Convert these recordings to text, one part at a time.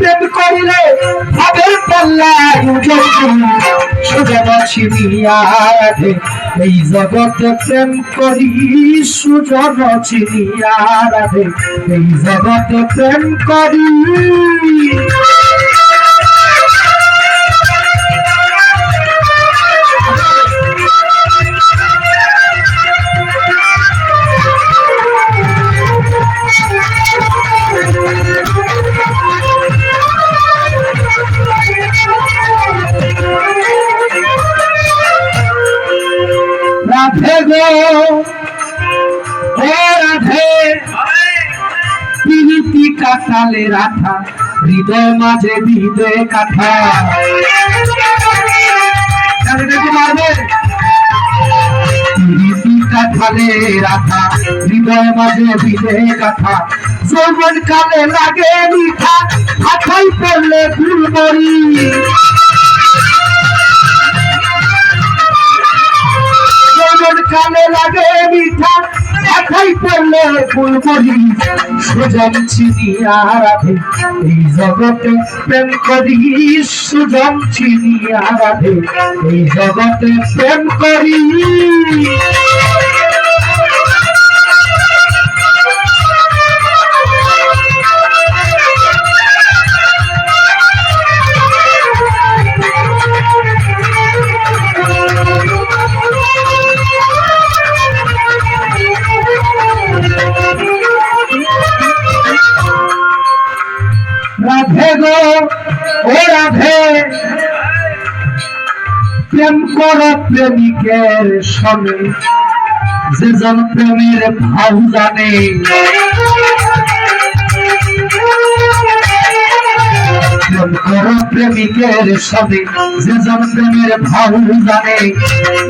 প্রেম করিলে ভাবের পাল্লায় সুজন চিনিয়ারে এই জগতে প্রেম করি সুজন চিনিয়ারে এই জগতে প্রেম করি। রাধে গো। ও রাধে। পিরিতি কাটালে রাধা, হৃদয় মাঝে দিদে কাঠা কাঠালে রাধা, হৃদয় মাঝে দিদে কাঠা যৌবন কালে লাগে মিঠা হাতাই পড়লে ফুলবরি কালে লাগে মিঠা মাথায় পড়লে ফুলবরি সুজন চিনিয়া রাধে এই জগতে প্রেম করি, সুজন চিনিয়া রাধে এই জগতে প্রেম করি। প্রেম কর প্রেমিকের সঙ্গে। যে জন প্রেমের ভাব জানে। প্রেম কর প্রেমিকের সঙ্গে যে জন প্রেমের ভাব জানে।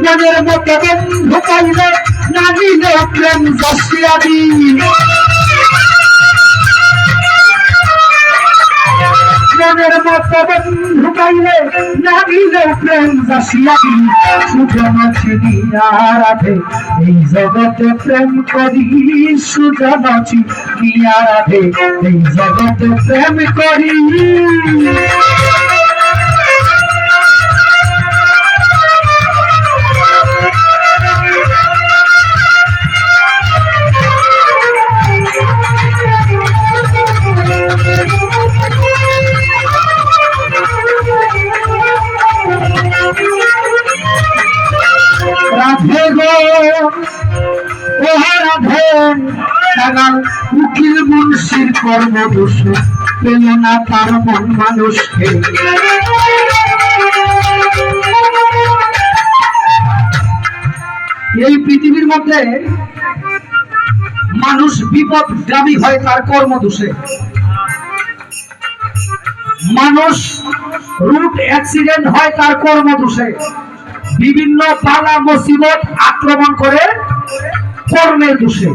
মনের মতো বন্ধু পাইলে না দিলে প্রেম জসিয়াদি মনের মতো ঢুকাইলে না দিলে প্রেম জাসিয়াদি সুজন চিনিয়া রাধে, এই জগতে প্রেম করি, সুজন চিনিয়া রাধে, এই জগতে প্রেম করি। উকিল পেল না তার মন মানুষকে? এই পৃথিবীর মধ্যে মানুষ বিপদগামী হয় তার কর্ম দোষে। মানুষ রুট অ্যাক্সিডেন্ট হয় তার কর্ম দোষে। বিভিন্ন পালা মুসিবত আক্রমণ করে কর্মের দোষে।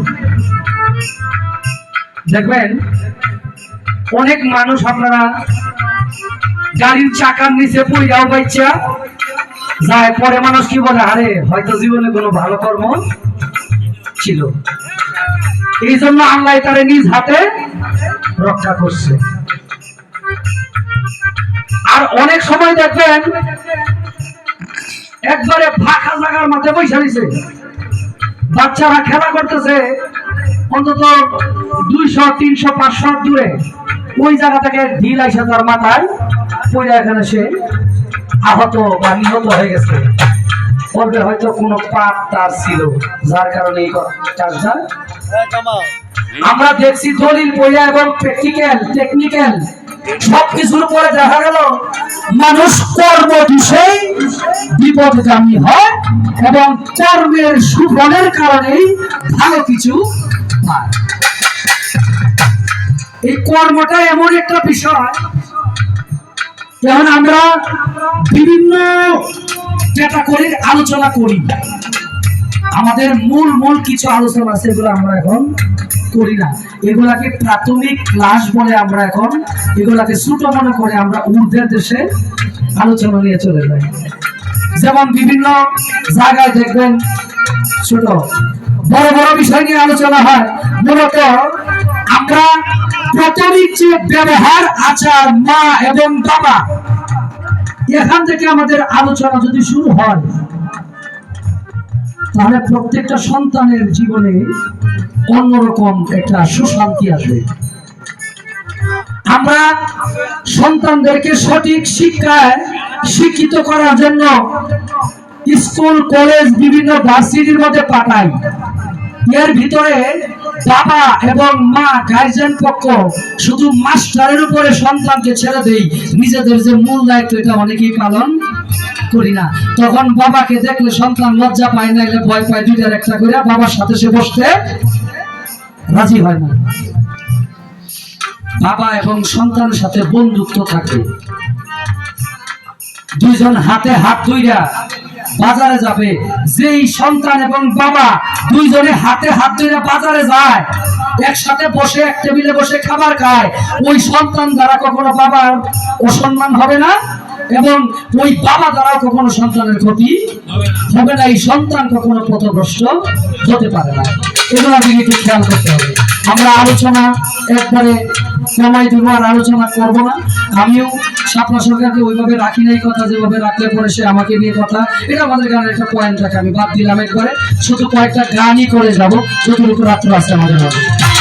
দেখবেন, অনেক মানুষ আপনারা গাড়ির চাকার নিচে পড়িয়াও পাইছা যায় পরে মানুষ কি বলে, আরে, হয়তো জীবনে কোনো ভালো কর্ম ছিল। এই জন্য আল্লাহ তারে নিজ হাতে রক্ষা করছে। আর অনেক সময় দেখবেন একবারে ফাঁকা জায়গার মধ্যে বসে দিছে বাচ্চারা খেলা করতেছে, অন্তত দুইশো, তিনশো পাঁচশো দূরে। ওই জায়গা থেকে ঢিল আইসা তার মাথায় পড়ে এখানে সে আহত বা নিহত হয়ে গেছে। ওদের হয়তো কোনো পাপ তার ছিল, যার কারণে এই কাজটা আমরা দেখছি দলিল পড়ে এবং প্র্যাকটিক্যাল টেকনিক্যাল সবকিছুর পরে দেখা গেল, মানুষ কর্ম বিষয়ে বিপদগামী হয় এবং কর্মের সুফলের কারণেই ভালো কিছু এই কর্মটা এমন একটা বিষয় যেমন আমরা বিভিন্ন ক্যাটাগরির আলোচনা করি, আমাদের মূল মূল কিছু আলোচনা আছে এগুলো আমরা এখন করি না। এগুলাকে প্রাথমিক ক্লাস বলে আমরা এখন, এগুলাকে ছোট মনে করে আমরা ঊর্ধ্বের দেশে আলোচনা নিয়ে চলে যাই। যেমন বিভিন্ন জায়গায় দেখবেন ছোট, বড় বড় বিষয় নিয়ে আলোচনা হয়। মূলত আমরা প্রাথমিক যে ব্যবহার আচার মা এবং বাবা, এখান থেকে আমাদের আলোচনা যদি শুরু হয়, তাহলে প্রত্যেকটা সন্তানের জীবনে অন্যরকম একটা সুশান্তি আসবে। আমরা সন্তানদেরকে সঠিক শিক্ষায় শিক্ষিত করার জন্য স্কুল, কলেজ, বিভিন্ন ভার্সিটির মধ্যে পাঠাই এর ভিতরে বাবা এবং মা গার্জেন পক্ষ শুধু মাস্টারের উপরে সন্তানকে ছেড়ে দেই নিজেদের যে মূল দায়িত্ব, এটা অনেকেই পালন করি না। তখন বাবাকে দেখলে সন্তান লজ্জা পায় না এলে ভয় পায়, দুইটার একটা করে বাবার সাথে সে বসতে রাজি হয় না। বাবা এবং সন্তানের সাথে বন্ধুত্ব থাকে। দুইজন হাতে হাত ধইরা বাজারে যাবে। যেই সন্তান এবং বাবা দুইজনে হাতে হাত ধইরা বাজারে যায়, একসাথে বসে, এক টেবিলে বসে খাবার খায়, ওই সন্তান দ্বারা কখনো বাবার অসম্মান হবে না এবং ওই বাবা দ্বারাও কখনো সন্তানের ক্ষতি হবে না। এই সন্তান কখনো পথভ্রষ্ট হতে পারে না। এগুলো দিকে একটু খেয়াল করতে হবে। আমরা আলোচনা একবারে সময় দেবো আর আলোচনা করব না। আমিও সাপলা সরকারকে ওইভাবে রাখি নাই কথা, যেভাবে রাখলে পরে সে আমাকে নিয়ে কথা, এটা আমাদের গানের একটা পয়েন্ট থাকে। আমি বাদ দিলাম একবারে। শুধু কয়েকটা গানই করে যাব। যতটুকু রাত্র আছে আমাদের মধ্যে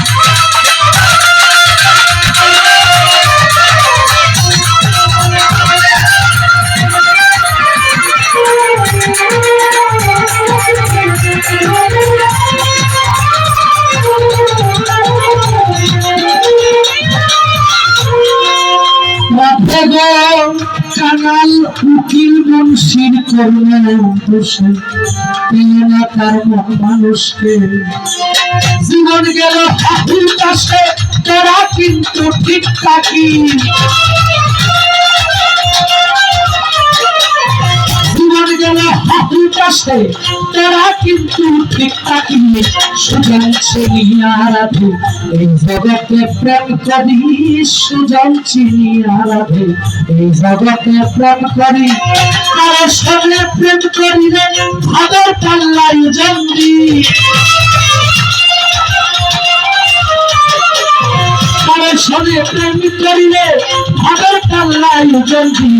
উকিল মুন্সির পেলে না তার মানুষকে। জীবন গেল হাতির কাছে তোরা কিন্তু ঠিক থাকি কাছে তোরা কিন্তু ঠিক থাকি সুজন চিনিয়া রাধে এই জগতে প্রেম করি, সুজন চিনিয়া রাধে এই জগতে প্রেম করি আর সঙ্গে প্রেম করিলে ভাবের পাল্লাই জন্দি তার সঙ্গে প্রেম করিলে ভাবের পাল্লাই জন্দি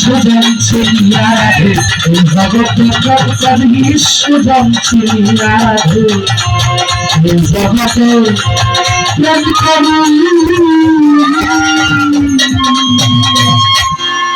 সুজন চিনিয়া রাধে। এই জগতে প্রেম করি সুজন চিনিয়া রাধে। এই জগতে প্রেম করি